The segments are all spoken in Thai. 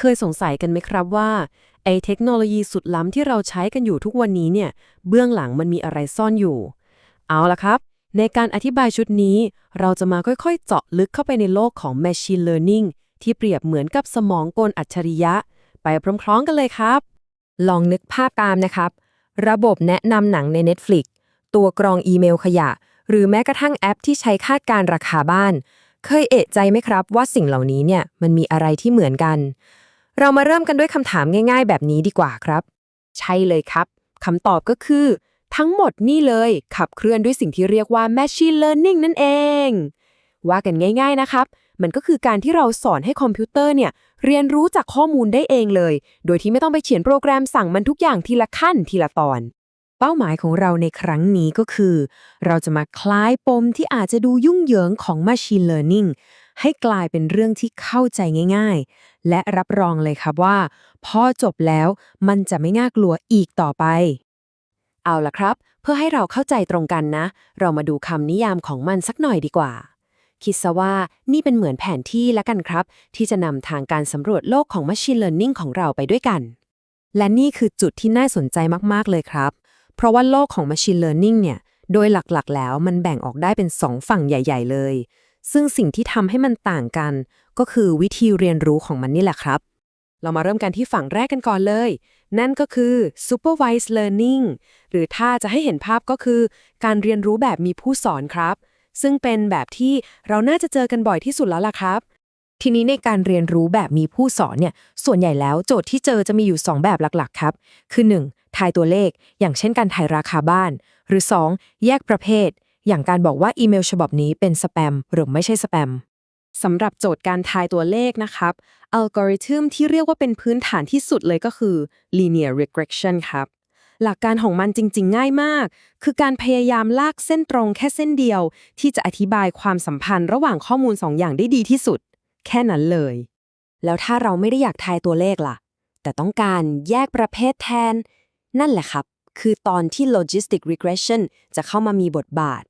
เคยสงสัยกันไหมครับว่าไอ้เทคโนโลยีสุดล้ำที่เราใช้กันอยู่ทุกวันนี้เนี่ยเบื้องหลังมันมีอะไรซ่อนอยู่ เอาละครับ ในการอธิบายชุดนี้ เราจะมาค่อยๆ เจาะลึกเข้าไปในโลกของ Machine Learning ที่เปรียบเหมือนกับสมองกลอัจฉริยะ ไปพร้อมๆกันเลยครับ ลองนึกภาพตามนะครับ ระบบแนะนำหนังใน Netflix ตัวกรองอีเมลขยะ หรือแม้กระทั่งแอปที่ใช้คาดการราคาบ้าน เคยเอะใจไหมครับว่าสิ่งเหล่านี้เนี่ยมันมีอะไรที่เหมือนกัน เรามาเริ่มกันด้วยคำถามง่าย ๆ แบบนี้ดีกว่าครับ ใช่เลยครับคำตอบก็คือ ทั้งหมดนี่เลยขับเคลื่อนด้วยสิ่งที่เรียกว่า Machine Learning นั่นเอง ว่ากันง่าย ๆนะครับ มันก็คือการที่เราสอนให้คอมพิวเตอร์เนี่ย เรียนรู้จากข้อมูลได้เองเลย โดยที่ไม่ต้องไปเขียนโปรแกรมสั่งมันทุกอย่างทีละขั้นทีละตอน เป้าหมายของเราในครั้งนี้ก็คือ เราจะมาคลายปมที่อาจจะดูยุ่งเหยิงของ Machine Learning ให้กลายเป็นเรื่องที่เข้าใจง่าย ๆ และรับรองเลยครับว่า พอจบแล้วมันจะไม่น่ากลัวอีกต่อไป เอาละครับ เพื่อให้เราเข้าใจตรงกันนะ เรามาดูคำนิยามของมันสักหน่อยดีกว่า คิดซะว่านี่เป็นเหมือนแผนที่แล้วกันครับ ที่จะนำทางการสำรวจโลกของ Machine Learning ของเราไปด้วยกัน และนี่คือจุดที่น่าสนใจมากๆเลยครับ เพราะว่าโลกของ Machine Learning เนี่ยโดยหลักๆ แล้วมันแบ่งออกได้เป็น 2 ฝั่งใหญ่ ๆ เลย ซึ่งสิ่งที่ทำให้มันต่างกัน ก็คือวิธีเรียนรู้ของมันนี่แหละครับ เรามาเริ่มกันที่ฝั่งแรกกันก่อนเลย นั่นก็คือ supervised learning หรือถ้าจะให้เห็นภาพก็คือ การเรียนรู้แบบมีผู้สอนครับ ซึ่งเป็นแบบที่เราน่าจะเจอกันบ่อยที่สุดแล้วล่ะครับ ทีนี้ในการเรียนรู้แบบมีผู้สอนเนี่ย ส่วนใหญ่แล้วโจทย์ที่เจอจะมีอยู่ 2 แบบหลักๆ ครับ คือ 1. ทายตัวเลข อย่างเช่นการทายราคาบ้าน หรือ 2. แยกประเภท อย่างการบอกว่าอีเมลฉบับนี้เป็นสแปมหรือไม่ใช่สแปมสำหรับโจทย์การทายตัวเลขนะครับ อัลกอริทึมที่เรียกว่าเป็นพื้นฐานที่สุดเลยก็คือ linear regression ครับ หลักการของมันจริง ๆ ง่ายมาก คือการพยายามลากเส้นตรงแค่เส้นเดียว ที่จะอธิบายความสัมพันธ์ระหว่างข้อมูลสองอย่างได้ดีที่สุด แค่นั้นเลย แล้วถ้าเราไม่ได้อยากทายตัวเลขล่ะ แต่ต้องการแยกประเภทแทน นั่นแหละครับ คือตอนที่ logistic regression จะเข้ามามีบทบาท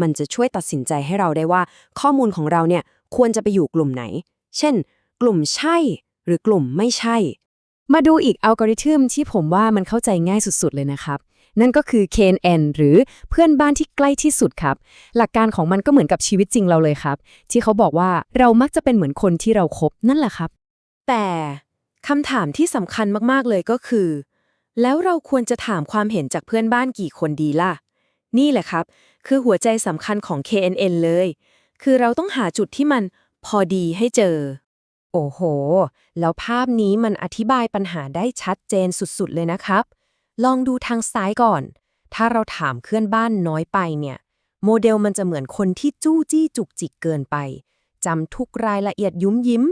มันจะช่วยตัดสินใจให้เราได้ว่า ข้อมูลของเราเนี่ยควรจะไปอยู่กลุ่มไหน เช่น กลุ่มใช่ หรือกลุ่มไม่ใช่ มาดูอีกอัลกอริทึมที่ผมว่ามันเข้าใจง่ายสุดๆเลยนะครับ นั่นก็คือ KNN หรือเพื่อนบ้านที่ใกล้ที่สุดครับ หลักการของมันก็เหมือนกับชีวิตจริงเราเลยครับ ที่เขาบอกว่าเรามักจะเป็นเหมือนคนที่เราคบนั่นแหละครับ แต่คำถามที่สำคัญมากๆเลยก็คือ แล้วเราควรจะถามความเห็นจากเพื่อนบ้านกี่คนดีล่ะ นี่แหละครับ คือหัวใจสำคัญของ KNN เลย คือเราต้องหาจุดที่มันพอดีให้เจอ โอ้โห แล้วภาพนี้มันอธิบายปัญหาได้ชัดเจนสุดๆ เลยนะครับ ลองดูทางซ้ายก่อน ถ้าเราถามเพื่อนบ้านน้อยไปเนี่ย โมเดลมันจะเหมือนคนที่จู้จี้จุกจิกเกินไปจำทุกรายละเอียดยุ้มยิ้ม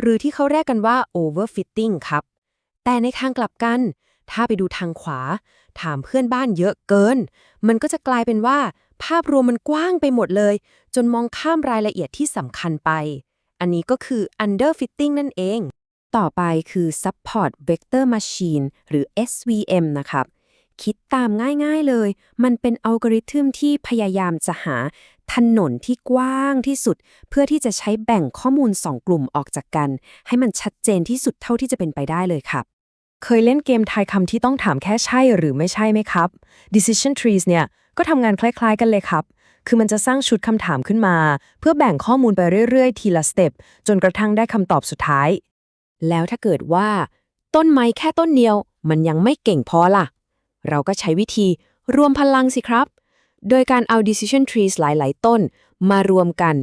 หรือที่เขาเรียกกันว่า overfitting ครับ แต่ในทางกลับกัน ถ้าไปดูทางขวา ถามเพื่อนบ้านเยอะเกิน มันก็จะกลายเป็นว่า ภาพรวมมันกว้างไปหมดเลย จนมองข้ามรายละเอียดที่สำคัญไป อันนี้ก็คือ underfitting นั่นเอง ต่อไปคือ support vector machine หรือ SVM นะครับ คิดตามง่ายๆเลย มันเป็นอัลกอริทึมที่พยายามจะหาถนนที่กว้างที่สุด เพื่อที่จะใช้แบ่งข้อมูล 2 กลุ่มออกจากกัน ให้มันชัดเจนที่สุดเท่าที่จะเป็นไปได้เลยครับ เคยเล่นเกมทายคำที่ต้องถามแค่ใช่หรือไม่ใช่ไหมครับ decision trees เนี่ย ก็ทำงานคล้ายๆกันเลยครับ คือมันจะสร้างชุดคำถามขึ้นมา เพื่อแบ่งข้อมูลไปเรื่อยๆ ทีละสเต็ปจนกระทั่งได้คำตอบสุดท้าย แล้วถ้าเกิดว่า ต้นไม้แค่ต้นเดียว มันยังไม่เก่งพอล่ะ เราก็ใช้วิธีรวมพลังสิครับ โดยการเอา decision trees หลาย ๆ ต้น มารวมกัน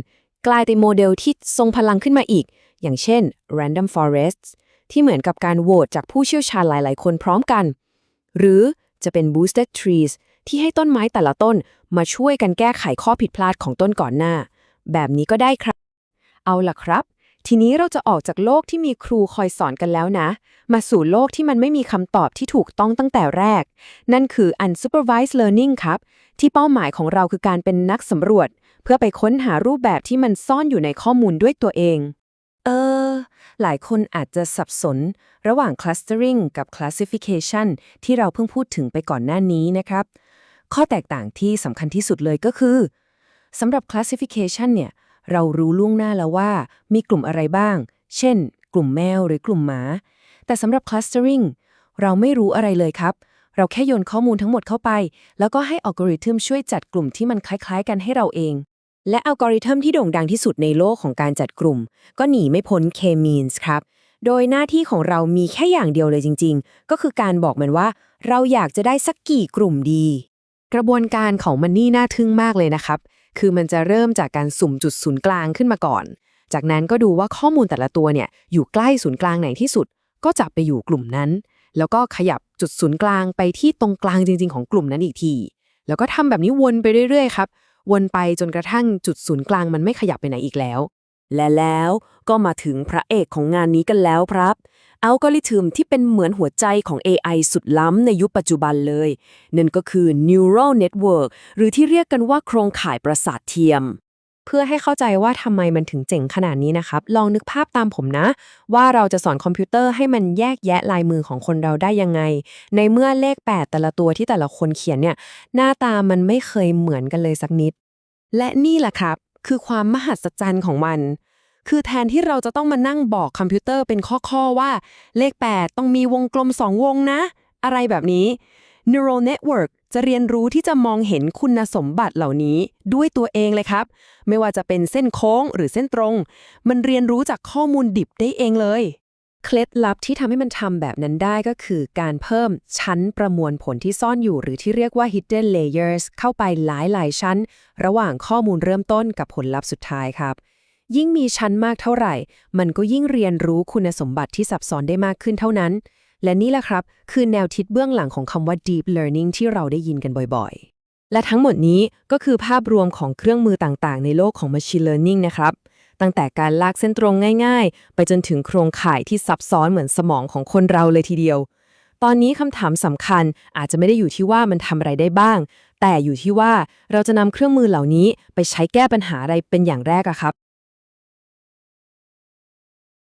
กลายเป็นโมเดลที่ทรงพลังขึ้นมาอีก อย่างเช่น random forests ที่เหมือนกับการโหวตจากผู้เชี่ยวชาญหลาย ๆ คนพร้อมกัน หรือจะเป็น boosted trees ที่ให้ต้นไม้แต่ละต้นมาช่วยกันแก้ไขข้อผิดพลาดของต้นก่อนหน้า แบบนี้ก็ได้ครับ เอาล่ะครับ ทีนี้เราจะออกจากโลกที่มีครูคอยสอนกันแล้วนะ มาสู่โลกที่มันไม่มีคำตอบที่ถูกต้องตั้งแต่แรก นั่นคือ unsupervised learning ครับ ที่เป้าหมายของเราคือการเป็นนักสำรวจ เพื่อไปค้นหารูปแบบที่มันซ่อนอยู่ในข้อมูลด้วยตัวเอง ออ หลายคนอาจจะสับสน ระหว่าง clustering กับ classification ที่เราเพิ่งพูดถึงไปก่อนหน้านี้นะครับ ข้อแตกต่างที่สำคัญที่สุดเลยก็คือสำหรับ classification เนี่ย เรารู้ล่วงหน้าแล้วว่า มีกลุ่มอะไรบ้าง เช่น กลุ่มแมวหรือกลุ่มหมา แต่สำหรับ clustering เราไม่รู้อะไรเลยครับ เราแค่โยนข้อมูลทั้งหมดเข้าไป แล้วก็ให้อัลกอริทึมช่วยจัดกลุ่มที่มันคล้าย ๆ กันให้เราเอง และอัลกอริทึมที่โด่งดังที่สุดในโลกของการจัดกลุ่ม ก็หนีไม่พ้น K-means ครับ โดยหน้าที่ของเรามีแค่อย่างเดียวเลยจริง ๆ ก็คือการบอกมันว่า เราอยากจะได้สักกี่กลุ่มดี กระบวนการของมันนี่น่าทึ่งมากเลยนะครับ คือมันจะเริ่มจากการสุ่มจุดศูนย์กลางขึ้นมาก่อน จากนั้นก็ดูว่าข้อมูลแต่ละตัวเนี่ยอยู่ใกล้ศูนย์กลางไหนที่สุด ก็จับไปอยู่กลุ่มนั้น แล้วก็ขยับจุดศูนย์กลางไปที่ตรงกลางจริง ๆ ของกลุ่มนั้นอีกที แล้วก็ทำแบบนี้วนไปเรื่อยๆครับ วนไปจนกระทั่งจุดศูนย์กลางมันไม่ขยับไปไหนอีกแล้ว และแล้วก็มาถึงพระเอกของงานนี้กันแล้วครับ อัลกอริทึมที่เป็นเหมือนหัวใจของ AI สุดล้ำในยุคปัจจุบันเลย นั่นก็คือ neural network หรือที่เรียกกันว่าโครงข่ายประสาทเทียม เพื่อให้เข้าใจว่าทำไมมันถึงเจ๋งขนาดนี้นะครับ ลองนึกภาพตามผมนะ ว่าเราจะสอนคอมพิวเตอร์ให้มันแยกแยะลายมือของคนเราได้ยังไง ในเมื่อเลข 8 แต่ละตัวที่แต่ละคนเขียนเนี่ย หน้าตามันไม่เคยเหมือนกันเลยสักนิด และนี่แหละครับ คือความมหัศจรรย์ของมันคือแทนที่เราจะต้องมานั่งบอกคอมพิวเตอร์เป็นข้อๆว่า เลข 8 ต้องมีวงกลม 2 วงนะ อะไรแบบนี้ neural network จะเรียนรู้ที่จะมองเห็นคุณสมบัติเหล่านี้ด้วยตัวเองเลยครับ ไม่ว่าจะเป็นเส้นโค้งหรือเส้นตรง มันเรียนรู้จากข้อมูลดิบได้เองเลย เคล็ดลับที่ทำให้มันทำแบบนั้นได้ก็คือการเพิ่มชั้นประมวลผลที่ซ่อนอยู่ หรือที่เรียกว่า hidden layers เข้าไปหลายๆ ชั้น ระหว่างข้อมูลเริ่มต้นกับผลลัพธ์สุดท้ายครับยิ่งมีชั้นมากเท่าไหร่ มันก็ยิ่งเรียนรู้คุณสมบัติที่ซับซ้อนได้มากขึ้นเท่านั้น และนี่แหละครับ คือแนวคิดเบื้องหลังของคำว่า deep learning ที่เราได้ยินกันบ่อยๆ และทั้งหมดนี้ก็คือภาพรวมของเครื่องมือต่างๆ ในโลกของ machine learning นะครับ ตั้งแต่การลากเส้นตรงง่าย ๆ ไปจนถึงโครงข่ายที่ซับซ้อนเหมือนสมองของคนเราเลยทีเดียว ตอนนี้คำถามสำคัญอาจจะไม่ได้อยู่ที่ว่ามันทำอะไรได้บ้าง แต่อยู่ที่ว่าเราจะนำเครื่องมือเหล่านี้ไปใช้แก้ปัญหาอะไรเป็นอย่างแรกอะครับ